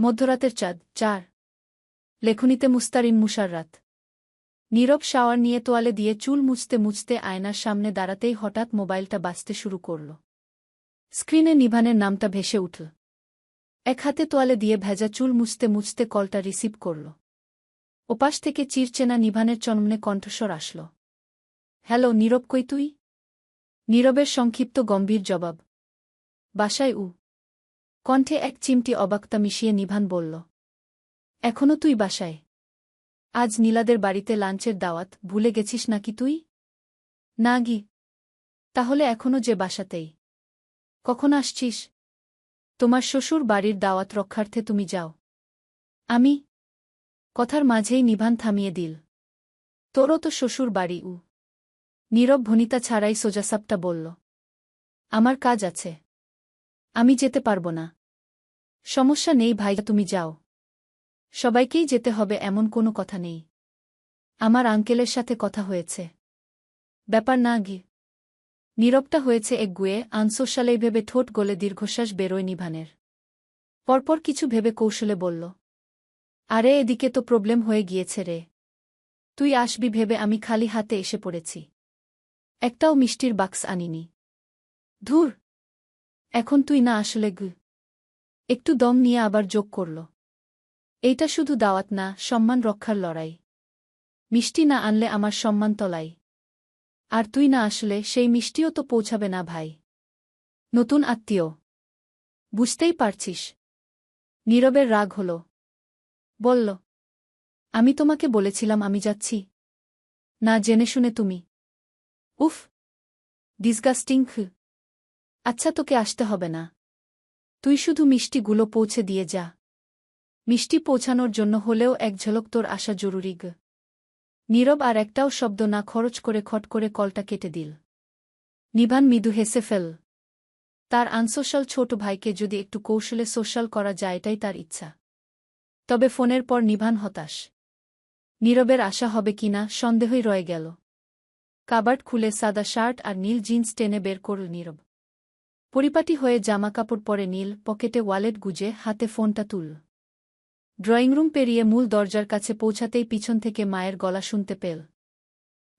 মধ্যরাতের চাঁদ, চার। লেখনীতে মুস্তারিম মুশাররাত। নীরব শাওয়ার নিয়ে তোয়ালে দিয়ে চুল মুছতে মুছতে আয়নার সামনে দাঁড়াতেই হঠাৎ মোবাইলটা বাজতে শুরু করল। স্ক্রিনে নিভানের নামটা ভেসে উঠল। এক হাতে তোয়ালে দিয়ে ভেজা চুল মুছতে মুছতে কলটা রিসিভ করল। ওপাশ থেকে চিরচেনা নিভানের চন্মনে কণ্ঠস্বর আসল। হ্যালো, নীরব কই তুই? নীরবের সংক্ষিপ্ত গম্ভীর জবাব। বাসায় উ। কণ্ঠে এক চিমটি অবাকতা মিশিয়ে নিভান বলল, এখনও তুই বাসায়? আজ নীলাদের বাড়িতে লাঞ্চের দাওয়াত, ভুলে গেছিস নাকি তুই? না গি। তাহলে এখনও যে বাসাতেই। কখন আসছিস? তোমার শ্বশুর বাড়ির দাওয়াত রক্ষার্থে তুমি যাও। আমি কথার মাঝেই নিভান থামিয়ে দিল, তোরও তো শ্বশুর বাড়ি উ। নীরব ভনিতা ছাড়াই সোজাসাপটা বলল, আমার কাজ আছে। আমি যেতে পারব না। সমস্যা নেই ভাই, তুমি যাও। সবাইকেই যেতে হবে, এমন কোনো কথা নেই। আমার আঙ্কেলের সাথে কথা হয়েছে। ব্যাপার না, গি। নীরবটা হয়েছে এক গুয়ে আনসোশালেই ভেবে ঠোঁট গলে দীর্ঘশ্বাস বেরোয় নিভানের। পরপর কিছু ভেবে কৌশলে বলল, আরে, এদিকে তো প্রবলেম হয়ে গিয়েছে রে। তুই আসবি ভেবে আমি খালি হাতে এসে পড়েছি। একটাও মিষ্টির বাক্স আনিনি। ধুর! এখন তুই না আসলে গু একটু দম নিয়ে আবার যোগ করল। এইটা শুধু দাওয়াত না, সম্মান রক্ষার লড়াই। মিষ্টি না আনলে আমার সম্মান তলাই। আর তুই না আসলে সেই মিষ্টিও তো পৌঁছাবে না ভাই। নতুন আত্মীয়। বুঝতেই পারছিস। নীরবের রাগ হল। বলল, আমি তোমাকে বলেছিলাম আমি যাচ্ছি। না জেনে শুনে তুমি। উফ ডিসগাস্টিং আচ্ছা তোকে আসতে হবে না। তুই শুধু মিষ্টিগুলো পৌঁছে দিয়ে যা। মিষ্টি পৌঁছানোর জন্য হলেও এক ঝলক তোর আসা জরুরি গ। নীরব আর একটাও শব্দ না খরচ করে খট করে কলটা কেটে দিল। নিভান মৃদু হেসে ফেল। তার আনসোশ্যাল ছোট ভাইকে যদি একটু কৌশলে সোশ্যাল করা যায় এটাই তার ইচ্ছা। তবে ফোনের পর নিভান হতাশ। নীরবের আশা হবে কিনা সন্দেহই রয়ে গেল। কাবার্ড খুলে সাদা শার্ট আর নীল জিন্স টেনে বের করল নীরব। পরিপাটি হয়ে জামাকাপড় পরে নীল, পকেটে ওয়ালেট গুজে হাতে ফোনটা তুল। ড্রয়িংরুম পেরিয়ে মূল দরজার কাছে পৌঁছাতেই পিছন থেকে মায়ের গলা শুনতে পেল।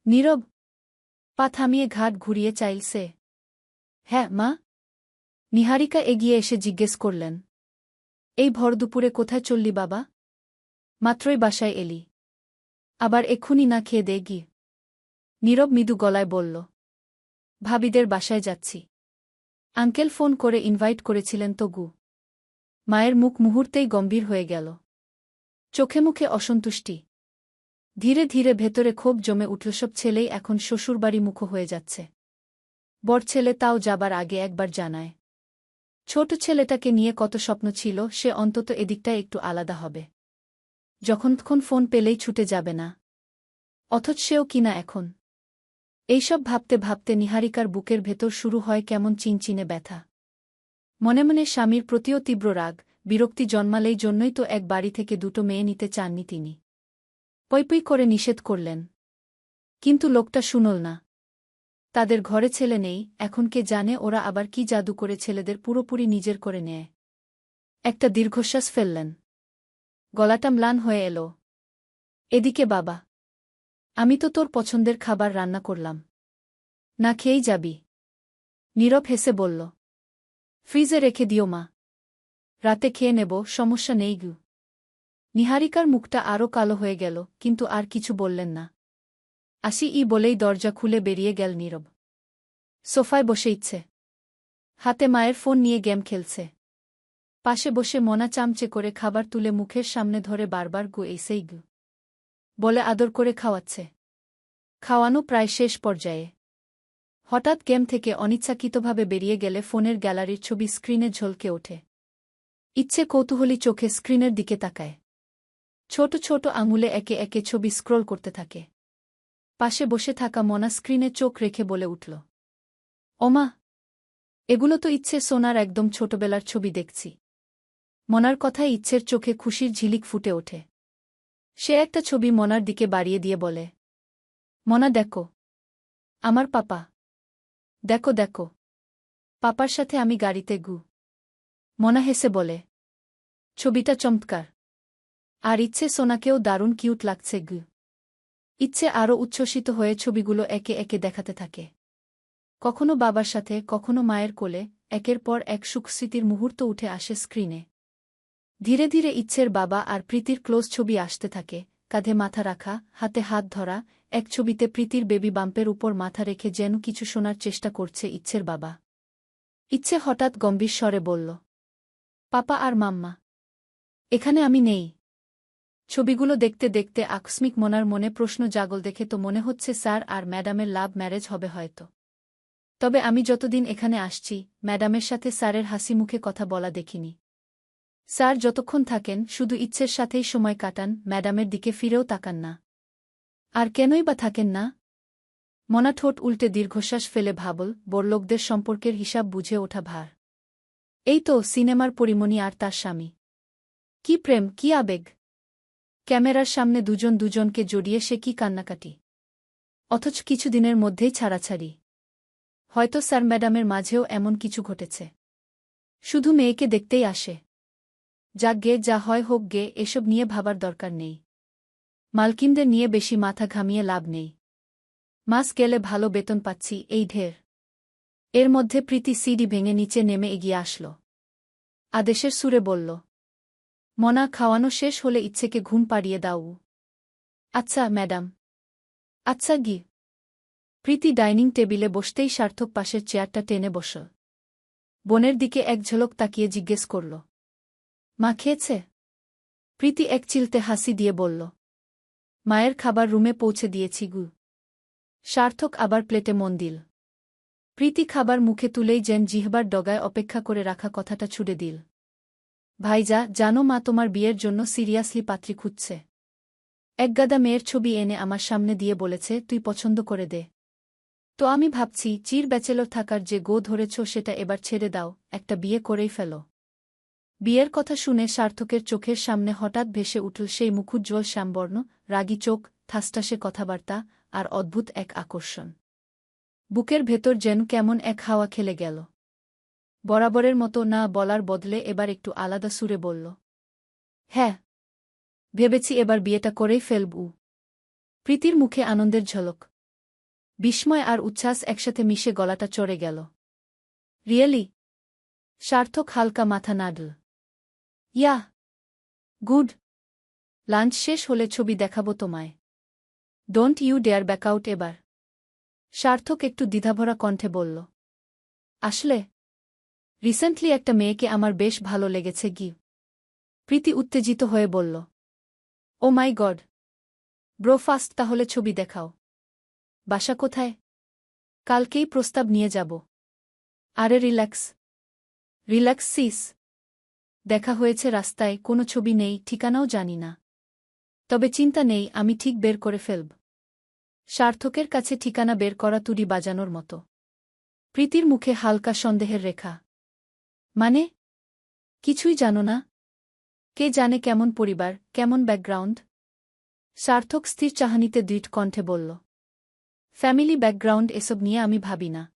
নীরব, পা থামিয়ে ঘাট ঘুরিয়ে চাইলসে হ্যাঁ মা? নিহারিকা এগিয়ে এসে জিজ্ঞেস করলেন। এই ভর দুপুরে কোথায় চললি বাবা? মাত্রই বাসায় এলি। আবার এক্ষুনি না খেয়ে দে নীরব মৃদু গলায় বলল। ভাবিদের বাসায় যাচ্ছি। আঙ্কেল ফোন করে ইনভাইট করেছিলেন তো গু মায়ের মুখ মুহূর্তেই গম্ভীর হয়ে গেল। চোখে মুখে অসন্তুষ্টি। ধীরে ধীরে ভেতরে ক্ষোভ জমে উঠল, সব ছেলেই এখন শ্বশুরবাড়ি মুখ হয়ে যাচ্ছে। বড় ছেলে তাও যাবার আগে একবার জানায়। ছোট ছেলেটাকে নিয়ে কত স্বপ্ন ছিল, সে অন্তত এদিকটা একটু আলাদা হবে। যখনক্ষণ ফোন পেলেই ছুটে যাবে না। অথচ সেও কিনা এখন। এইসব ভাবতে ভাবতে নিহারিকার বুকের ভেতর শুরু হয় কেমন চিনচিনে ব্যথা। মনে মনে স্বামীর প্রতিও তীব্র রাগ, বিরক্তি জন্মালেই জন্যই তো এক বাড়ি থেকে দুটো মেয়ে নিতে চাননি তিনি। পৈপই করে নিষেধ করলেন। কিন্তু লোকটা শুনল না। তাদের ঘরে ছেলে নেই, এখন কে জানে ওরা আবার কি জাদু করে ছেলেদের পুরোপুরি নিজের করে নেয়। একটা দীর্ঘশ্বাস ফেললেন। গলাটা ম্লান হয়ে এলো। এদিকে বাবা। আমি তো তোর পছন্দের খাবার রান্না করলাম। না খেয়েই যাবি। নীরব হেসে বলল, ফ্রিজে রেখে দিও মা। রাতে খেয়ে নেব, সমস্যা নেই গু নিহারিকার মুখটা আরও কালো হয়ে গেল, কিন্তু আর কিছু বললেন না। আসি ই বলেই দরজা খুলে বেরিয়ে গেল নীরব। সোফায় বসে ইচ্ছে। হাতে মায়ের ফোন নিয়ে গেম খেলছে। পাশে বসে মনা চামচে করে খাবার তুলে মুখের সামনে ধরে বারবার গু, এসেই গু। বলে আদর করে খাওয়াচ্ছে। খাওয়ানো প্রায় শেষ পর্যায়ে। হঠাৎ গেম থেকে অনিচ্ছাকৃতভাবে বেরিয়ে গেলে ফোনের গ্যালারির ছবি স্ক্রিনে ঝলকে ওঠে। ইচ্ছে কৌতূহলী চোখে স্ক্রিনের দিকে তাকায়। ছোট ছোট আঙুলে একে একে ছবি স্ক্রোল করতে থাকে। পাশে বসে থাকা মনা স্ক্রিনে চোখ রেখে বলে উঠল, ওমা, এগুলো তো ইচ্ছে সোনার একদম ছোটবেলার ছবি দেখছি। মনার কথায় ইচ্ছের চোখে খুশির ঝিলিক ফুটে ওঠে। সে একটা ছবি মনার দিকে বাড়িয়ে দিয়ে বলে, মনা, দেখো। আমার পাপা। দেখো দেখো। পাপার সাথে আমি গাড়িতে গু। মনা হেসে বলে, ছবিটা চমৎকার। আর ইচ্ছে সোনাকেও দারুণ কিউট লাগছে গু। ইচ্ছে আরও উচ্ছ্বসিত হয়ে ছবিগুলো একে একে দেখাতে থাকে। কখনো বাবার সাথে, কখনো মায়ের কোলে, একের পর এক সুখস্মৃতির মুহূর্ত উঠে আসে স্ক্রিনে। ধীরে ধীরে ইচ্ছের বাবা আর প্রীতির ক্লোজ ছবি আসতে থাকে। কাঁধে মাথা রাখা, হাতে হাত ধরা, এক ছবিতে প্রীতির বেবি বাম্পের উপর মাথা রেখে যেন কিছু শোনার চেষ্টা করছে ইচ্ছের বাবা। ইচ্ছে হঠাৎ গম্ভীর স্বরে বলল, পাপা আর মাম্মা, এখানে আমি নেই। ছবিগুলো দেখতে দেখতে আকস্মিক মনার মনে প্রশ্ন জাগল দেখে তো মনে হচ্ছে স্যার আর ম্যাডামের লাভ ম্যারেজ হবে হয়তো। তবে আমি যতদিন এখানে আসছি, ম্যাডামের সাথে স্যারের হাসি মুখে কথা বলা দেখিনি। স্যার, যতক্ষণ থাকেন, শুধু ইচ্ছের সাথেই সময় কাটান, ম্যাডামের দিকে ফিরেও তাকান না। আর কেনই বা থাকেন না? মনা ঠোঁট উল্টে দীর্ঘশ্বাস ফেলে ভাবল, বড়লোকদের সম্পর্কের হিসাব বুঝে ওঠা ভার। এই তো, সিনেমার পরিমণি আর তার স্বামী। কি প্রেম, কি আবেগ। ক্যামেরার সামনে দুজন দুজনকে জড়িয়ে সে কি কান্নাকাটি। অথচ কিছুদিনের মধ্যেই ছাড়াছাড়ি। হয়তো স্যার ম্যাডামের মাঝেও এমন কিছু ঘটেছে। শুধু মেয়েকে দেখতেই আসে। যাক গে, যা হয় হোক গে, এসব নিয়ে ভাবার দরকার নেই। মালকিনদের নিয়ে বেশি মাথা ঘামিয়ে লাভ নেই। মাস গেলে ভালো বেতন পাচ্ছি, এই ঢের। এর মধ্যে প্রীতি সিডি ভেঙে নিচে নেমে এগিয়ে আসল। আদেশের সুরে বলল, মনা, খাওয়ানো শেষ হলে ইচ্ছেকে ঘুম পাড়িয়ে দাও। আচ্ছা ম্যাডাম। আচ্ছা গি। প্রীতি ডাইনিং টেবিলে বসতেই সার্থক পাশের চেয়ারটা টেনে বস বোনের দিকে এক ঝলক তাকিয়ে জিজ্ঞেস করল মা খেয়েছে? প্রীতি এক চিলতে হাসি দিয়ে বলল, মায়ের খাবার রুমে পৌঁছে দিয়েছি গু। সার্থক আবার প্লেটে মন দিল। প্রীতি খাবার মুখে তুলেই যেন জিহবার ডগায় অপেক্ষা করে রাখা কথাটা ছুড়ে দিল। ভাইজা, জানো মা তোমার বিয়ের জন্য সিরিয়াসলি পাত্রী খুঁজছে। একগাদা মেয়ের ছবি এনে আমার সামনে দিয়ে বলেছে, তুই পছন্দ করে দে। তো আমি ভাবছি, চির ব্যাচেলর থাকার যে গো ধরেছ সেটা এবার ছেড়ে দাও, একটা বিয়ে করেই ফেলো। বিয়ের কথা শুনে সার্থকের চোখের সামনে হঠাৎ ভেসে উঠল সেই মুখুজ্জ্বল শ্যামবর্ণ, রাগী চোখ থাসটাসে কথাবার্তা আর অদ্ভুত এক আকর্ষণ। বুকের ভেতর যেন কেমন এক হাওয়া খেলে গেল। বরাবরের মতো না বলার বদলে এবার একটু আলাদা সুরে বলল হ্যাঁ ভেবেছি এবার বিয়েটা করেই ফেলবু। প্রীতির মুখে আনন্দের ঝলক। বিস্ময় আর উচ্ছ্বাস একসাথে মিশে গলাটা চড়ে গেল। রিয়েলি? সার্থক হালকা মাথা নাডল। ইয়া, গুড। লাঞ্চ শেষ হলে ছবি দেখাবো তোমায়। ডোন্ট ইউ ডেয়ার ব্যাকআউট এবার। সার্থক একটু দ্বিধাভরা কণ্ঠে বলল, আসলে, রিসেন্টলি একটা মেয়েকে আমার বেশ ভালো লেগেছে গি। প্রীতি উত্তেজিত হয়ে বলল, ও মাই গড। ব্রোফাস্ট তাহলে ছবি দেখাও। বাসা কোথায়? কালকেই প্রস্তাব নিয়ে যাব। আরে রিল্যাক্স। Relax, cis. দেখা হয়েছে রাস্তায়, কোনো ছবি নেই, ঠিকানাও জানি না। তবে চিন্তা নেই, আমি ঠিক বের করে ফেলব। সার্থকের কাছে ঠিকানা বের করা তুড়ি বাজানোর মতো। প্রীতির মুখে হালকা সন্দেহের রেখা। মানে? কিছুই জানো না? কে জানে কেমন পরিবার, কেমন ব্যাকগ্রাউন্ড? সার্থক স্থির চাহানিতে দৃঢ় কণ্ঠে বলল, ফ্যামিলি ব্যাকগ্রাউন্ড এসব নিয়ে আমি ভাবি না।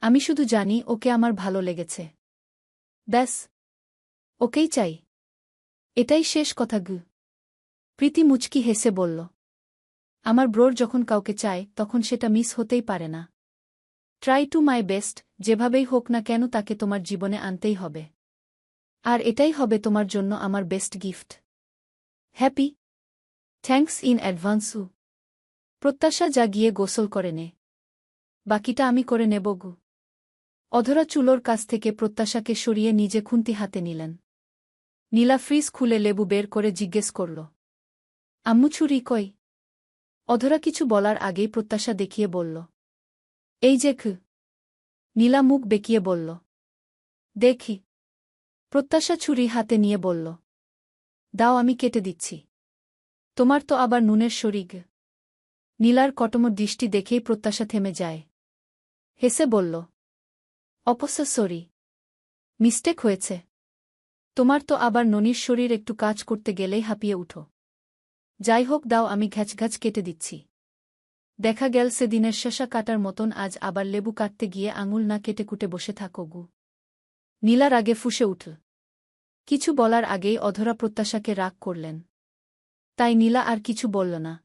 আমি শুধু জানি ওকে আমার ভালো লেগেছে। ব্যাস ওকেই চাই। এটাই শেষ কথা, গু। প্রীতি মুচকি হেসে বলল, আমার ব্রোর যখন কাউকে চায়, তখন সেটা মিস হতেই পারে না। ট্রাই টু মাই বেস্ট যেভাবেই হোক না কেন তাকে তোমার জীবনে আনতেই হবে। আর এটাই হবে তোমার জন্য আমার best gift happy thanks in advance প্রত্যাশা যা গিয়ে গোসল করে নে। বাকিটা আমি করে নেব, গু। অধরা চুলোর কাছ থেকে প্রত্যাশাকে সরিয়ে নিজে খুন্তি হাতে নিলেন। নীলা ফ্রিজ খুলে লেবু বের করে জিজ্ঞেস করল, আম্মু ছুরি কই? অধরা কিছু বলার আগেই প্রত্যাশা দেখিয়ে বলল, এই যে খু। নীলা মুখ বেঁকিয়ে বলল, দেখি। প্রত্যাশা ছুরি হাতে নিয়ে বলল, দাও আমি কেটে দিচ্ছি। তোমার তো আবার নুনের শরিক। নীলার কটমর দৃষ্টি দেখেই প্রত্যাশা থেমে যায়। হেসে বলল অপস্য সরি মিস্টেক হয়েছে। তোমার তো আবার ননির শরীর একটু কাজ করতে গেলেই হাঁপিয়ে উঠো। যাই হোক, দাও, আমি ঘ্যাচঘ্যাচ কেটে দিচ্ছি। দেখা গেল সেদিনের শেষা কাটার মতন আজ আবার লেবু কাটতে গিয়ে আঙুল না কেটে কুটে বসে থাকো গু। নীলার আগে ফুসে উঠল কিছু বলার আগেই অধরা প্রত্যাশাকে রাগ করলেন। তাই নীলা আর কিছু বলল না।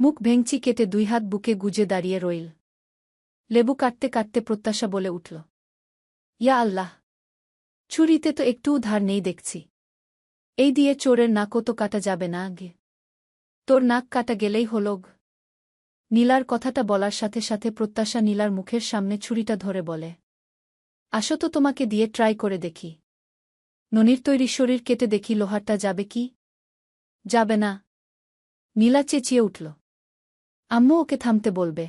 মুখ ভেঙচি কেটে দুই হাত বুকে গুজে দাঁড়িয়ে রইল। লেবু কাটতে কাটতে প্রত্যাশা বলে উঠল। ইয়া আল্লাহ ছুরিতে তো একটুও ধার নেই দেখছি। এই দিয়ে চোরের নাকও তো কাটা যাবে না আগে। তোর নাক কাটা গেলেই হলগ নীলার কথাটা বলার সাথে সাথে প্রত্যাশা নীলার মুখের সামনে ছুরিটা ধরে বলে, আসো তো তোমাকে দিয়ে ট্রাই করে দেখি। ননির তৈরি শরীর কেটে দেখি লোহারটা যাবে কি? যাবে না। নীলা চেঁচিয়ে উঠল, আম্মু ওকে থামতে বলবে।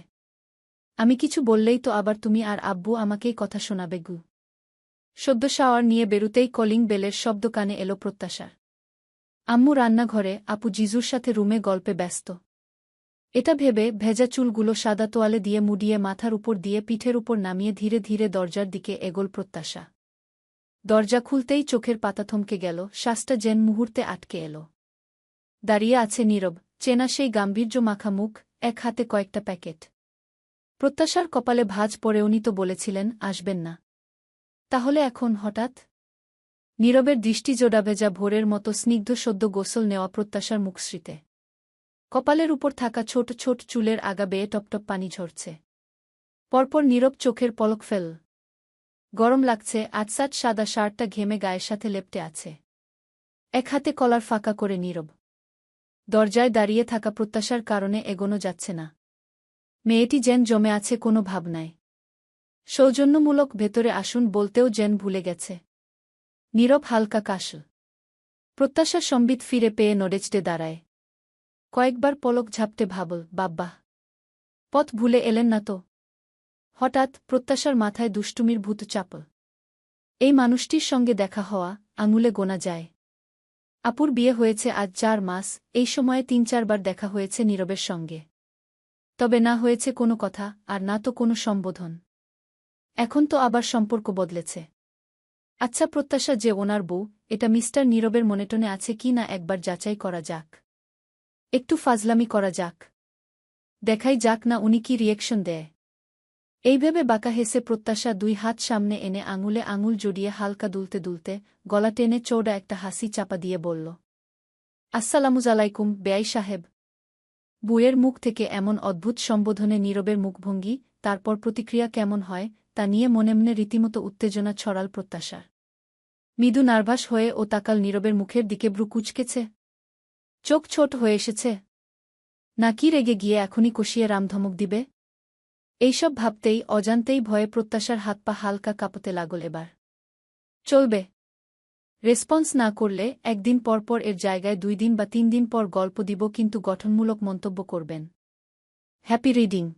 আমি কিছু বললেই তো আবার তুমি আর আব্বু আমাকেই কথা শোনাবে গু। সদ্য শাওয়ার নিয়ে বেরুতেই কলিং বেলের শব্দ কানে এলো প্রত্যাশার আম্মু রান্নাঘরে আপু জিজুর সাথে রুমে গল্পে ব্যস্ত। এটা ভেবে ভেজা চুলগুলো সাদা তোয়ালে দিয়ে মুডিয়ে মাথার উপর দিয়ে পিঠের উপর নামিয়ে ধীরে ধীরে দরজার দিকে এগোল প্রত্যাশা। দরজা খুলতেই চোখের পাতা থমকে গেল, শ্বাসটা যেন মুহূর্তে আটকে এলো। দাঁড়িয়ে আছে নীরব, চেনা সেই গাম্ভীর্য মাখা মুখ, এক হাতে কয়েকটা প্যাকেট। প্রত্যাশার কপালে ভাজ পড়ে উনি তো বলেছিলেন, আসবেন না। তাহলে এখন হঠাৎ? নীরবের দৃষ্টি জোড়া ভেজা ভোরের মতো স্নিগ্ধ সদ্য গোসল নেওয়া প্রত্যাশার মুখশ্রীতে। কপালের উপর থাকা ছোট ছোট চুলের আগা বেয়ে টপটপ পানি ঝরছে। পরপর নীরব চোখের পলক ফেল। গরম লাগছে, আটসাট সাদা শার্টটা ঘেমে গায়ের সাথে লেপটে আছে। এক হাতে কলার ফাঁকা করে নীরব। দরজায় দাঁড়িয়ে থাকা প্রত্যাশার কারণে এগোনো যাচ্ছে না। মেয়েটি যেন জমে আছে কোনো ভাবনায়। সৌজন্যমূলক ভেতরে আসুন বলতেও যেন ভুলে গেছে। নীরব হালকা কাশল। প্রত্যাশা সম্বিত ফিরে পেয়ে নড়েচটে দাঁড়ায়। কয়েকবার পলক ঝাপটে ভাবল, বাব্বা, পথ ভুলে এলেন না তো? হঠাৎ প্রত্যাশার মাথায় দুষ্টুমির ভূত চাপল। এই মানুষটির সঙ্গে দেখা হওয়া, আঙুলে গোনা যায়। আপুর বিয়ে হয়েছে আজ চার মাস, এই সময়ে তিন চারবার দেখা হয়েছে নীরবের সঙ্গে। তবে না হয়েছে কোনো কথা, আর না তো কোনো সম্বোধন। এখন তো আবার সম্পর্ক বদলেছে। আচ্ছা প্রত্যাশা যে ওনার বউ, এটা মিস্টার নীরবের মনেটনে আছে কি না একবার যাচাই করা যাক। একটু ফাজলামি করা যাক। দেখাই যাক না উনি কি রিয়েকশন দেয়। এইভাবে বাঁকা হেসে প্রত্যাশা দুই হাত সামনে এনে আঙুলে আঙুল জড়িয়ে হালকা দুলতে দুলতে গলা টেনে চৌড়া একটা হাসি চাপা দিয়ে বলল আসসালামুজালাইকুম বেয়াই সাহেব। বুয়ের মুখ থেকে এমন অদ্ভুত সম্বোধনে নীরবের মুখভঙ্গি, তারপর প্রতিক্রিয়া কেমন হয় তা নিয়ে মনে মনে রীতিমতো উত্তেজনা ছড়াল প্রত্যাশার। মৃদু নার্ভাস হয়ে ও তাকাল নীরবের মুখের দিকে ব্রু কুচকেছে। চোখ ছোট হয়ে এসেছে। নাকি রেগে গিয়ে এখনই কষিয়ে রামধমক দিবে? এইসব ভাবতেই, অজান্তেই ভয়ে প্রত্যাশার হাত পা হালকা কাঁপতে লাগল এবার। চলবে। রেসপন্স না করলে একদিন পরপর এর জায়গায় দুই দিন বা তিন দিন পর গল্প দিব কিন্তু গঠনমূলক মন্তব্য করবেন। Happy reading.